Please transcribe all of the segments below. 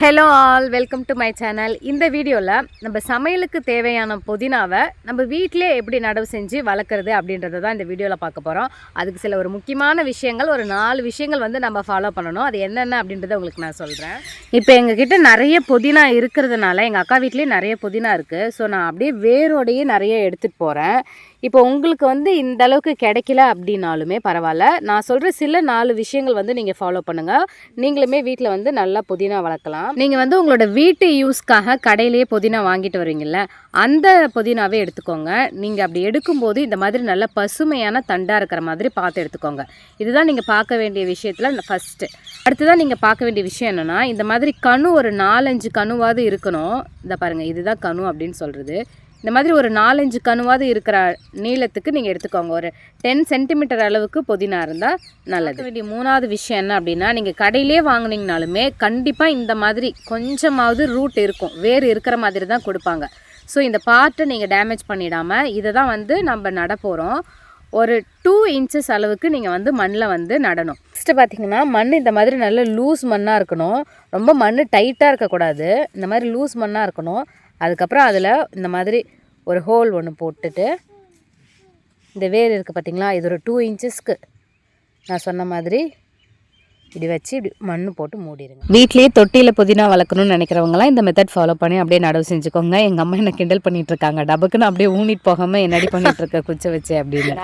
Hello all welcome to my channel இந்த வீடியோவில் நம்ம சமையலுக்கு தேவையான புதினாவை நம்ம வீட்டிலே எப்படி நடவு செஞ்சு வளர்க்குறது அப்படின்றத தான் இந்த வீடியோவில் பார்க்க போகிறோம் அதுக்கு சில ஒரு முக்கியமான விஷயங்கள் ஒரு நாலு விஷயங்கள் வந்து நம்ம ஃபாலோ பண்ணணும். அது என்னென்ன அப்படின்றத உங்களுக்கு நான் சொல்கிறேன் இப்போ எங்ககிட்ட நிறைய புதினா இருக்கிறதுனால எங்கள் அக்கா வீட்லேயும் நிறைய புதினா இருக்குது ஸோ நான் அப்படியே வேரோடையே நிறைய எடுத்துகிட்டு போகிறேன் இப்போ உங்களுக்கு வந்து இந்த அளவுக்கு கிடைக்கல அப்படின்னாலுமே பரவாயில்ல. நான் சொல்கிற சில நாலு விஷயங்கள் வந்து நீங்கள் ஃபாலோ பண்ணுங்கள் நீங்களுமே வீட்டில் வந்து நல்லா புதினா வளர்க்கலாம். நீங்கள் வந்து உங்களோட வீட்டு யூஸ்க்காக கடையிலேயே புதினா வாங்கிட்டு வருவீங்கல்ல அந்த புதினாவே எடுத்துக்கோங்க. நீங்கள் அப்படி எடுக்கும்போது இந்த மாதிரி நல்ல பசுமையான தண்டாக இருக்கிற மாதிரி பார்த்து எடுத்துக்கோங்க. இதுதான் நீங்கள் பார்க்க வேண்டிய விஷயத்தில் ஃபஸ்ட்டு அடுத்ததான் நீங்கள் பார்க்க வேண்டிய விஷயம் என்னென்னா இந்த மாதிரி கணு ஒரு நாலஞ்சு கணுவாவது இருக்கணும். இந்த பாருங்கள் இதுதான் கணு அப்படின்னு சொல்கிறது இந்த மாதிரி ஒரு நாலஞ்சு கணுவாவது இருக்கிற நீளத்துக்கு நீங்கள் எடுத்துக்கோங்க. ஒரு டென் சென்டிமீட்டர் அளவுக்கு புதினா இருந்தால் நல்லது. வேண்டிய மூணாவது விஷயம் என்ன அப்படின்னா நீங்கள் கடையிலே வாங்கினீங்கனாலுமே கண்டிப்பாக இந்த மாதிரி கொஞ்சமாவது ரூட் இருக்கும். வேறு இருக்கிற மாதிரி தான் கொடுப்பாங்க. ஸோ இந்த பார்ட்டை நீங்கள் டேமேஜ் பண்ணிடாமல் இதை தான் வந்து நம்ம நட போகிறோம் ஒரு டூ இன்ச்சஸ் அளவுக்கு நீங்கள் வந்து மண்ணில் வந்து நடணும். ஃபஸ்ட்டு பார்த்தீங்கன்னா மண் இந்த மாதிரி நல்ல லூஸ் மண்ணாக இருக்கணும். ரொம்ப மண் டைட்டாக இருக்கக்கூடாது. இந்த மாதிரி லூஸ் மண்ணாக இருக்கணும். அதுக்கப்புறம் அதில் இந்த மாதிரி ஒரு ஹோல் ஒன்று போட்டுட்டு இந்த வேர் இருக்குது பார்த்தீங்களா இது ஒரு டூ இன்ச்சஸ்க்கு நான் சொன்ன மாதிரி இப்படி வச்சு இப்படி மண் போட்டு மூடிடுங்க வீட்லேயே தொட்டியில் புதினா வளர்க்கணும்னு நினைக்கிறவங்களாம் இந்த மெத்தட் ஃபாலோ பண்ணி அப்படியே நடவு செஞ்சுக்கோங்க. எங்கள் அம்மா என்ன கிண்டல் பண்ணிட்டு இருக்காங்க டபக்குன்னு அப்படியே ஊனிட்டு போகாமல் என்னடி பண்ணிட்டு இருக்க குச்சை வச்சு அப்படின்னு.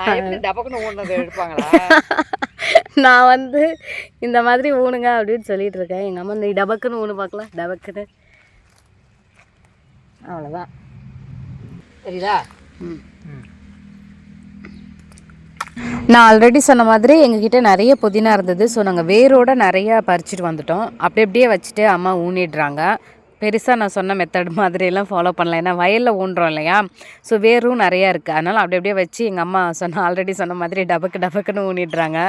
டபக்குன்னு ஓடுனது எடுப்பாங்களா? நான் வந்து இந்த மாதிரி ஊனுங்க அப்படின்னு சொல்லிட்டு இருக்கேன். எங்கள் அம்மா நீ டபக்குன்னு ஊனு பார்க்கலாம் டபக்குன்னு. அவ்வளோதான் தெரியுதா? ம். நான் ஆல்ரெடி சொன்ன மாதிரி எங்ககிட்ட நிறைய புதினா இருந்தது. ஸோ நாங்கள் வேரோட நிறைய பறிச்சுட்டு வந்துட்டோம். அப்படி அப்படியே வச்சுட்டு அம்மா ஊனிடுறாங்க. பெருசாக நான் சொன்ன மெத்தட் மாதிரியெல்லாம் ஃபாலோ பண்ணல. ஏன்னா வயலில் ஊன்றோம் இல்லையா? ஸோ வேரும் நிறையா இருக்குது அதனால் அப்படி அப்படியே வச்சு எங்கள் அம்மா சொன்ன ஆல்ரெடி சொன்ன மாதிரி டபக்கு டபக்குன்னு ஊனிடுறாங்க.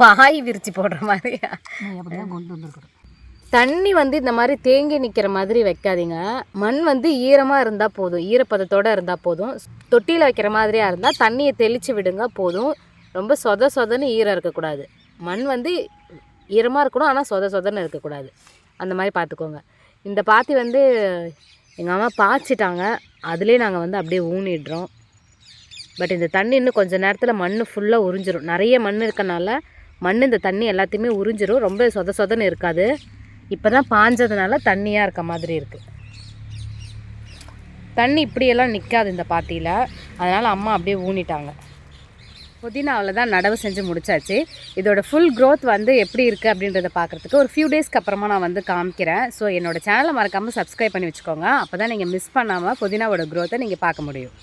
பாய் விரிச்சு போடுற தான் கொண்டு வந்துருக்குறோம் தண்ணி வந்து இந்த மாதிரி தேங்கி நிற்கிற மாதிரி வைக்காதீங்க. மண் வந்து ஈரமாக இருந்தால் போதும். ஈரப்பதத்தோடு இருந்தால் போதும். தொட்டியில் வைக்கிற மாதிரியாக இருந்தால் தண்ணியை தெளித்து விடுங்க போதும். ரொம்ப சொத சொதன்னு ஈரம் இருக்கக்கூடாது. மண் வந்து ஈரமாக இருக்கணும் ஆனால் சொத சொதன்னு இருக்கக்கூடாது. அந்த மாதிரி பார்த்துக்கோங்க இந்த பாத்தி வந்து எங்கள் அம்மா பாய்ச்சிட்டாங்க. அதுலேயே நாங்கள் வந்து அப்படியே ஊனிடுறோம். பட் இந்த தண்ணி இன்னும் கொஞ்சம் நேரத்தில் மண் ஃபுல்லாக உறிஞ்சிரும். நிறைய மண் இருக்கனால மண் இந்த தண்ணி எல்லாத்தையுமே உறிஞ்சிரும். ரொம்ப சொத சொதன்னு இருக்காது. இப்போ தான் பாஞ்சதுனால தண்ணியாக இருக்க மாதிரி இருக்குது தண்ணி இப்படியெல்லாம் நிற்காது இந்த பாத்தியில் அதனால் அம்மா அப்படியே ஊனிட்டாங்க. புதினாவில் தான் நடவு செஞ்சு முடிச்சாச்சு. இதோட ஃபுல் க்ரோத் வந்து எப்படி இருக்குது அப்படின்றத பார்க்குறதுக்கு ஒரு ஃபியூ டேஸ்க்கு அப்புறமா நான் வந்து காமிக்கிறேன். ஸோ என்னோடய சேனலை மறக்காமல் சப்ஸ்கிரைப் பண்ணி வச்சுக்கோங்க. அப்போ தான் நீங்கள் மிஸ் பண்ணாமல் புதினாவோட க்ரோத்தை நீங்கள் பார்க்க முடியும்.